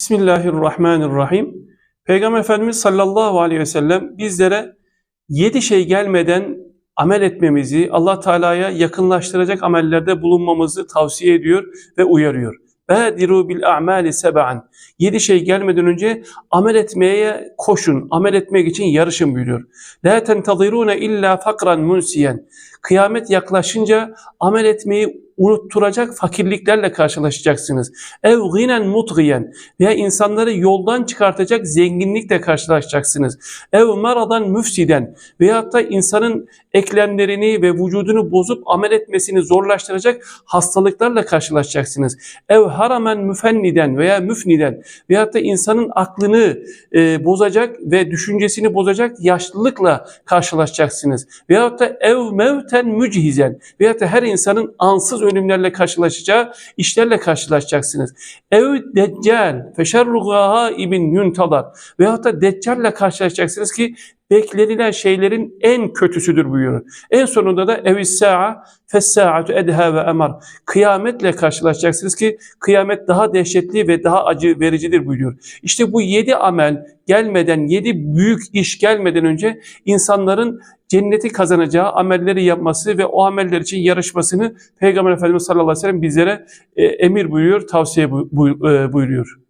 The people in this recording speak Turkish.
Bismillahirrahmanirrahim. Peygamber Efendimiz sallallahu aleyhi ve sellem bizlere yedi şey gelmeden amel etmemizi, Allah Teala'ya yakınlaştıracak amellerde bulunmamızı tavsiye ediyor ve uyarıyor. Badiru bil a'mali seb'an. Yedi şey gelmeden önce amel etmeye koşun, amel etmek için yarışın buyuruyor. La tentazirune illa fakran munsiyen. Kıyamet yaklaşınca amel etmeyi unutturacak fakirliklerle karşılaşacaksınız. Ev ginen mutgiyen veya insanları yoldan çıkartacak zenginlikle karşılaşacaksınız. Ev maradan müfsiden veyahut da insanın eklemlerini ve vücudunu bozup amel etmesini zorlaştıracak hastalıklarla karşılaşacaksınız. Ev haramen müfenniden veya müfniden veyahut da insanın aklını e, bozacak ve düşüncesini bozacak yaşlılıkla karşılaşacaksınız. Veyahut da ev mevten müchizen veyahut da her insanın ansız ölümlerle karşılaşacağı işlerle karşılaşacaksınız. Ev deccal feşerru ibn yuntadar veyahut da deccalle karşılaşacaksınız ki beklenilen şeylerin en kötüsüdür buyuruyor. En sonunda da evis sa'a fes-sa'atu edha ve emar. Kıyametle karşılaşacaksınız ki kıyamet daha dehşetli ve daha acı vericidir buyuruyor. İşte bu yedi amel gelmeden, yedi büyük iş gelmeden önce insanların cenneti kazanacağı amelleri yapması ve o ameller için yarışmasını Peygamber Efendimiz sallallahu aleyhi ve sellem bizlere e, emir buyuruyor, tavsiye e, buyuruyor.